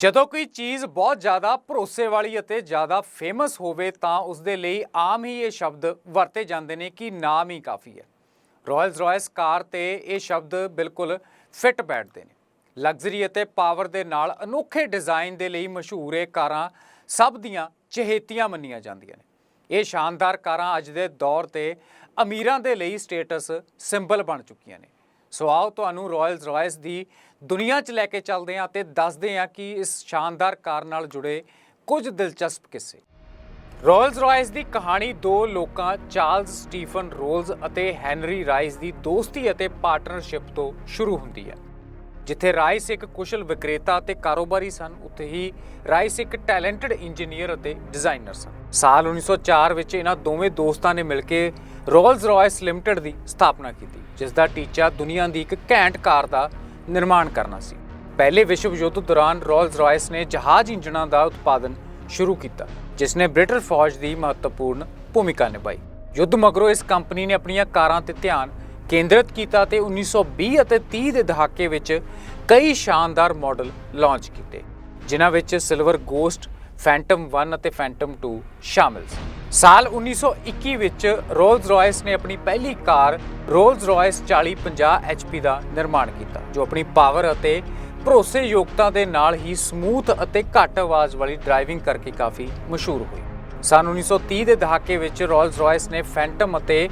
ਜਦੋਂ ਕੋਈ ਚੀਜ਼ ਬਹੁਤ ਜ਼ਿਆਦਾ ਭਰੋਸੇ ਵਾਲੀ ਅਤੇ ਜ਼ਿਆਦਾ ਫੇਮਸ ਹੋਵੇ ਤਾਂ ਉਸ ਦੇ ਲਈ ਆਮ ਹੀ ਇਹ ਸ਼ਬਦ ਵਰਤੇ ਜਾਂਦੇ ਨੇ ਕਿ ਨਾਮ ਹੀ ਕਾਫੀ ਹੈ। ਰਾਇਲਸ ਰਾਇਸ ਕਾਰ ਤੇ ਇਹ ਸ਼ਬਦ ਬਿਲਕੁਲ ਫਿੱਟ ਬੈਠਦੇ ਨੇ। ਲਗਜ਼ਰੀ ਅਤੇ ਪਾਵਰ ਦੇ ਨਾਲ ਅਨੋਖੇ ਡਿਜ਼ਾਈਨ ਦੇ ਲਈ ਮਸ਼ਹੂਰ ਇਹ ਕਾਰਾਂ ਸਭ ਦੀਆਂ ਚਹੇਤੀਆਂ ਮੰਨੀਆਂ ਜਾਂਦੀਆਂ ਨੇ। ਇਹ ਸ਼ਾਨਦਾਰ ਕਾਰਾਂ ਅੱਜ ਦੇ ਦੌਰ ਤੇ ਅਮੀਰਾਂ ਦੇ ਲਈ ਸਟੇਟਸ ਸਿੰਬਲ ਬਣ ਚੁੱਕੀਆਂ ਨੇ। ਸੋ ਆਓ ਤੁਹਾਨੂੰ ਰਾਇਲਸ ਰਾਇਸ ਦੀ ਦੁਨੀਆ 'ਚ ਲੈ ਕੇ ਚੱਲਦੇ ਹਾਂ ਤੇ ਦੱਸਦੇ ਹਾਂ ਕਿ ਇਸ ਸ਼ਾਨਦਾਰ ਕਾਰ ਨਾਲ ਜੁੜੇ ਕੁਝ ਦਿਲਚਸਪ ਕਿੱਸੇ। ਰਾਇਲਸ ਰਾਇਸ ਦੀ ਕਹਾਣੀ ਦੋ ਲੋਕਾਂ, ਚਾਰਲਸ ਸਟੀਫਨ ਰੋਲਸ ਅਤੇ ਹੈਨਰੀ ਰਾਈਸ ਦੀ ਦੋਸਤੀ ਅਤੇ ਪਾਰਟਨਰਸ਼ਿਪ ਤੋਂ ਸ਼ੁਰੂ ਹੁੰਦੀ ਹੈ। ਜਿੱਥੇ ਰਾਈਸ ਇੱਕ ਕੁਸ਼ਲ ਵਿਕਰੇਤਾ ਅਤੇ ਕਾਰੋਬਾਰੀ ਸਨ, ਉੱਥੇ ਹੀ ਰਾਈਸ ਇੱਕ ਟੈਲੈਂਟਡ ਇੰਜੀਨੀਅਰ ਅਤੇ ਡਿਜ਼ਾਈਨਰ ਸਨ। ਸਾਲ 1904 ਵਿੱਚ ਇਹਨਾਂ ਦੋਵੇਂ ਦੋਸਤਾਂ ਨੇ ਮਿਲ ਕੇ ਰੋਲਸ ਰਾਇਸ ਲਿਮਟਿਡ ਦੀ ਸਥਾਪਨਾ ਕੀਤੀ, ਜਿਸ ਦਾ ਟੀਚਾ ਦੁਨੀਆ ਦੀ ਇੱਕ ਘੈਂਟ ਕਾਰ ਦਾ ਨਿਰਮਾਣ ਕਰਨਾ ਸੀ। ਪਹਿਲੇ ਵਿਸ਼ਵ ਯੁੱਧ ਦੌਰਾਨ ਰੋਲਸ ਰਾਇਸ ਨੇ ਜਹਾਜ਼ ਇੰਜਣਾਂ ਦਾ ਉਤਪਾਦਨ ਸ਼ੁਰੂ ਕੀਤਾ, ਜਿਸ ਨੇ ਬ੍ਰਿਟਿਸ਼ ਫੌਜ ਦੀ ਮਹੱਤਵਪੂਰਨ ਭੂਮਿਕਾ ਨਿਭਾਈ। ਯੁੱਧ ਮਗਰੋਂ ਇਸ ਕੰਪਨੀ ਨੇ ਆਪਣੀਆਂ ਕਾਰਾਂ ਤੇ ਧਿਆਨ ਕੇਂਦਰਿਤ ਕੀਤਾ ਤੇ 1920 ਅਤੇ 30 ਦੇ ਦਹਾਕੇ ਵਿੱਚ ਕਈ ਸ਼ਾਨਦਾਰ ਮਾਡਲ ਲਾਂਚ ਕੀਤੇ, ਜਿਨ੍ਹਾਂ ਵਿੱਚ ਸਿਲਵਰ ਗੋਸਟ ਫੈਂਟਮ 1 ਅਤੇ ਫੈਂਟਮ 2 ਸ਼ਾਮਿਲ ਸੀ। ਸਾਲ 1921 ਵਿੱਚ ਰੋਲਸ ਰਾਇਸ ਨੇ ਆਪਣੀ ਪਹਿਲੀ ਕਾਰ ਰੋਲਸ ਰਾਇਸ 4050 HP ਦਾ ਨਿਰਮਾਣ ਕੀਤਾ, ਜੋ ਆਪਣੀ ਪਾਵਰ ਅਤੇ ਭਰੋਸੇਯੋਗਤਾ ਦੇ ਨਾਲ ਹੀ ਸਮੂਥ ਅਤੇ ਘੱਟ ਆਵਾਜ਼ ਵਾਲੀ ਡਰਾਈਵਿੰਗ ਕਰਕੇ ਕਾਫੀ ਮਸ਼ਹੂਰ ਹੋਈ। ਸਨ 1930 ਦੇ ਦਹਾਕੇ ਵਿੱਚ ਰਾਇਲਸ ਰਾਇਸ ਨੇ ਫੈਂਟਮ ਅਤੇ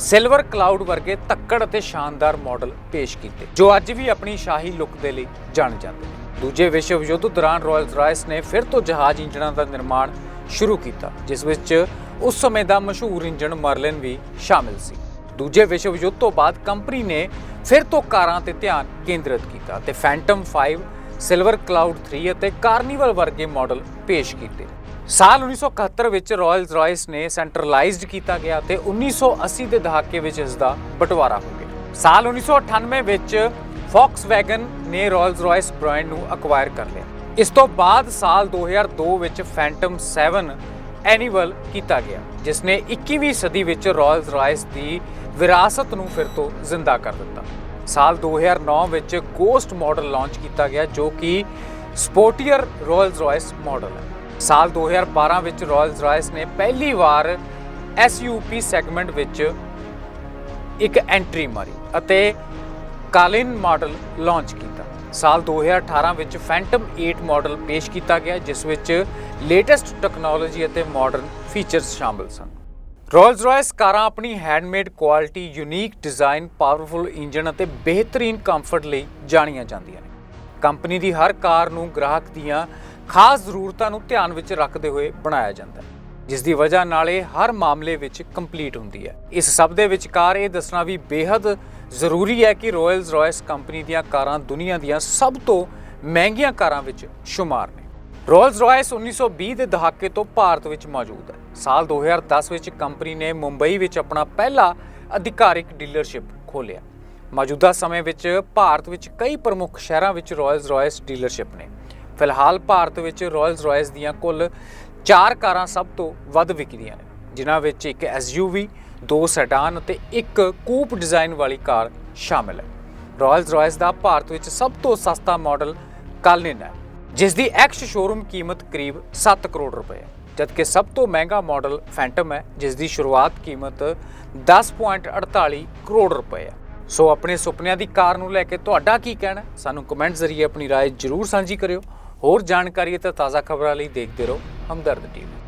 ਸਿਲਵਰ ਕਲਾਊਡ ਵਰਗੇ ਤੱਕੜ ਅਤੇ ਸ਼ਾਨਦਾਰ ਮਾਡਲ ਪੇਸ਼ ਕੀਤੇ, ਜੋ ਅੱਜ ਵੀ ਆਪਣੀ ਸ਼ਾਹੀ ਲੁੱਕ ਦੇ ਲਈ ਜਾਣੇ ਜਾਂਦੇ ਨੇ। ਦੂਜੇ ਵਿਸ਼ਵ ਯੁੱਧ ਦੌਰਾਨ ਰਾਇਲਸ ਰਾਇਸ ਨੇ ਫਿਰ ਤੋਂ ਜਹਾਜ਼ ਇੰਜਣਾਂ ਦਾ ਨਿਰਮਾਣ ਸ਼ੁਰੂ ਕੀਤਾ, ਜਿਸ ਵਿੱਚ ਉਸ ਸਮੇਂ ਦਾ ਮਸ਼ਹੂਰ ਇੰਜਣ ਮਰਲਿਨ ਵੀ ਸ਼ਾਮਿਲ ਸੀ। ਦੂਜੇ ਵਿਸ਼ਵ ਯੁੱਧ ਤੋਂ ਬਾਅਦ ਕੰਪਨੀ ਨੇ ਫਿਰ ਤੋਂ ਕਾਰਾਂ ਤੇ ਧਿਆਨ ਕੇਂਦਰਿਤ ਕੀਤਾ ਤੇ ਫੈਂਟਮ 5 ਸਿਲਵਰ ਕਲਾਊਡ 3 ਅਤੇ ਕਾਰਨੀਵਲ ਵਰਗੇ ਮਾਡਲ ਪੇਸ਼ ਕੀਤੇ। ਸਾਲ 1971 ਵਿੱਚ ਰਾਇਲਸ ਰਾਇਸ ਨੇ ਸੈਂਟਰਲਾਈਜ਼ਡ ਕੀਤਾ ਗਿਆ ਤੇ 1980 ਦੇ ਦਹਾਕੇ ਵਿੱਚ ਇਸ ਦਾ ਬਟਵਾਰਾ ਹੋ ਗਿਆ। ਸਾਲ 1998 ਵਿੱਚ ਫੌਕਸਵੈਗਨ ਨੇ ਰਾਇਲਸ ਰਾਇਸ ਬ੍ਰਾਂਡ ਨੂੰ ਅਕਵਾਇਰ ਕਰ ਲਿਆ। ਇਸ ਤੋਂ ਬਾਅਦ ਸਾਲ 2002 ਵਿੱਚ ਫੈਂਟਮ 7 ਐਨੀਵਲ ਕੀਤਾ ਗਿਆ, ਜਿਸ ਨੇ 21ਵੀਂ ਸਦੀ ਵਿੱਚ ਰਾਇਲਸ ਰਾਇਸ ਦੀ ਵਿਰਾਸਤ ਨੂੰ ਫਿਰ ਤੋਂ ਜ਼ਿੰਦਾ ਕਰ ਦਿੱਤਾ। ਸਾਲ 2009 ਵਿੱਚ ਗੋਸਟ ਮਾਡਲ ਲਾਂਚ ਕੀਤਾ ਗਿਆ, ਜੋ ਕਿ ਸਪੋਰਟੀਅਰ ਰਾਇਲਸ ਰਾਇਸ ਮਾਡਲ ਹੈ। ਸਾਲ 2012 ਵਿੱਚ ਰਾਇਲਸ ਰਾਇਸ ਨੇ ਪਹਿਲੀ ਵਾਰ SUV ਸੈਗਮੈਂਟ ਵਿੱਚ ਇੱਕ ਐਂਟਰੀ ਮਾਰੀ ਅਤੇ ਕਾਲਿਨ ਮਾਡਲ ਲਾਂਚ ਕੀਤਾ। ਸਾਲ 2018 ਵਿੱਚ ਫੈਂਟਮ 8 ਮਾਡਲ ਪੇਸ਼ ਕੀਤਾ ਗਿਆ, ਜਿਸ ਵਿੱਚ ਲੇਟੈਸਟ ਟੈਕਨੋਲੋਜੀ ਅਤੇ ਮਾਡਰਨ ਫੀਚਰਸ ਸ਼ਾਮਲ ਸਨ। ਰਾਇਲਸ ਰਾਇਸ ਕਾਰਾਂ ਆਪਣੀ handmade quality unique design powerful engine ਅਤੇ ਬਿਹਤਰੀਨ ਕੰਫਰਟ ਲਈ ਜਾਣੀਆਂ ਜਾਂਦੀਆਂ ਨੇ। ਕੰਪਨੀ ਦੀ ਹਰ ਕਾਰ ਨੂੰ ਗ੍ਰਾਹਕ ਦੀਆਂ ਖਾਸ ਜ਼ਰੂਰਤਾਂ ਨੂੰ ਧਿਆਨ ਵਿੱਚ ਰੱਖਦੇ ਹੋਏ ਬਣਾਇਆ ਜਾਂਦਾ ਹੈ, ਜਿਸ ਦੀ ਵਜ੍ਹਾ ਨਾਲ ਇਹ ਹਰ ਮਾਮਲੇ ਵਿੱਚ ਕੰਪਲੀਟ ਹੁੰਦੀ ਹੈ। ਇਸ ਸਭ ਦੇ ਵਿਚਕਾਰ ਇਹ ਦੱਸਣਾ ਵੀ ਬੇहद ਜ਼ਰੂਰੀ ਹੈ ਕਿ ਰਾਇਲਸ ਰਾਇਸ ਕੰਪਨੀ ਦੀਆਂ ਕਾਰਾਂ ਦੁਨੀਆ ਦੀਆਂ ਸਭ ਤੋਂ ਮਹਿੰਗੀਆਂ ਕਾਰਾਂ ਵਿੱਚ ਸ਼ੁਮਾਰ ਨੇ। ਰਾਇਲਸ ਰਾਇਸ 1920 ਦੇ ਦਹਾਕੇ ਤੋਂ ਭਾਰਤ ਵਿੱਚ ਮੌਜੂਦ ਹੈ। ਸਾਲ 2010 ਵਿੱਚ ਕੰਪਨੀ ਨੇ ਮੁੰਬਈ ਵਿੱਚ ਆਪਣਾ ਪਹਿਲਾ ਅਧਿਕਾਰਿਕ ਡੀਲਰਸ਼ਿਪ ਖੋਲ੍ਹਿਆ। ਮੌਜੂਦਾ ਸਮੇਂ ਵਿੱਚ ਭਾਰਤ ਵਿੱਚ ਕਈ ਪ੍ਰਮੁੱਖ ਸ਼ਹਿਰਾਂ ਵਿੱਚ ਰਾਇਲਸ ਰਾਇਸ ਡੀਲਰਸ਼ਿਪ ਨੇ। ਫਿਲਹਾਲ ਭਾਰਤ ਵਿੱਚ ਰਾਇਲਸ ਰਾਇਸ ਦੀਆਂ ਕੁੱਲ 4 ਕਾਰਾਂ ਸਭ ਤੋਂ ਵੱਧ ਵਿਕਦੀਆਂ ਨੇ ਜਿਨ੍ਹਾਂ ਵਿੱਚ ਇੱਕ SUV ਦੋ ਸੈਡਾਨ ਅਤੇ ਇੱਕ ਕੂਪ ਡਿਜ਼ਾਈਨ ਵਾਲੀ ਕਾਰ ਸ਼ਾਮਿਲ ਹੈ ਰਾਇਲਸ ਰਾਇਸ ਦਾ ਭਾਰਤ ਵਿੱਚ ਸਭ ਤੋਂ ਸਸਤਾ ਮਾਡਲ ਕਾਲਨਿਨ ਹੈ ਜਿਸ ਦੀ ਐਕਸ ਸ਼ੋਰੂਮ ਕੀਮਤ ਕਰੀਬ 7 ਕਰੋੜ ਰੁਪਏ ਹੈ ਜਦਕਿ ਸਭ ਤੋਂ ਮਹਿੰਗਾ ਮਾਡਲ ਫੈਂਟਮ ਹੈ ਜਿਸ ਦੀ ਸ਼ੁਰੂਆਤ ਕੀਮਤ 10.48 ਕਰੋੜ ਰੁਪਏ ਹੈ ਸੋ ਆਪਣੇ ਸੁਪਨਿਆਂ ਦੀ ਕਾਰ ਨੂੰ ਲੈ ਕੇ ਤੁਹਾਡਾ ਕੀ ਕਹਿਣਾ ਹੈ? ਸਾਨੂੰ ਕਮੈਂਟ ਜ਼ਰੀਏ ਆਪਣੀ رائے ਜ਼ਰੂਰ ਸਾਂਝੀ ਕਰਿਓ ਹੋਰ ਜਾਣਕਾਰੀ ਅਤੇ ਤਾਜ਼ਾ ਖਬਰਾਂ ਲਈ ਦੇਖਦੇ ਰਹੋ ਹਮਦਰਦ ਟੀਵੀ।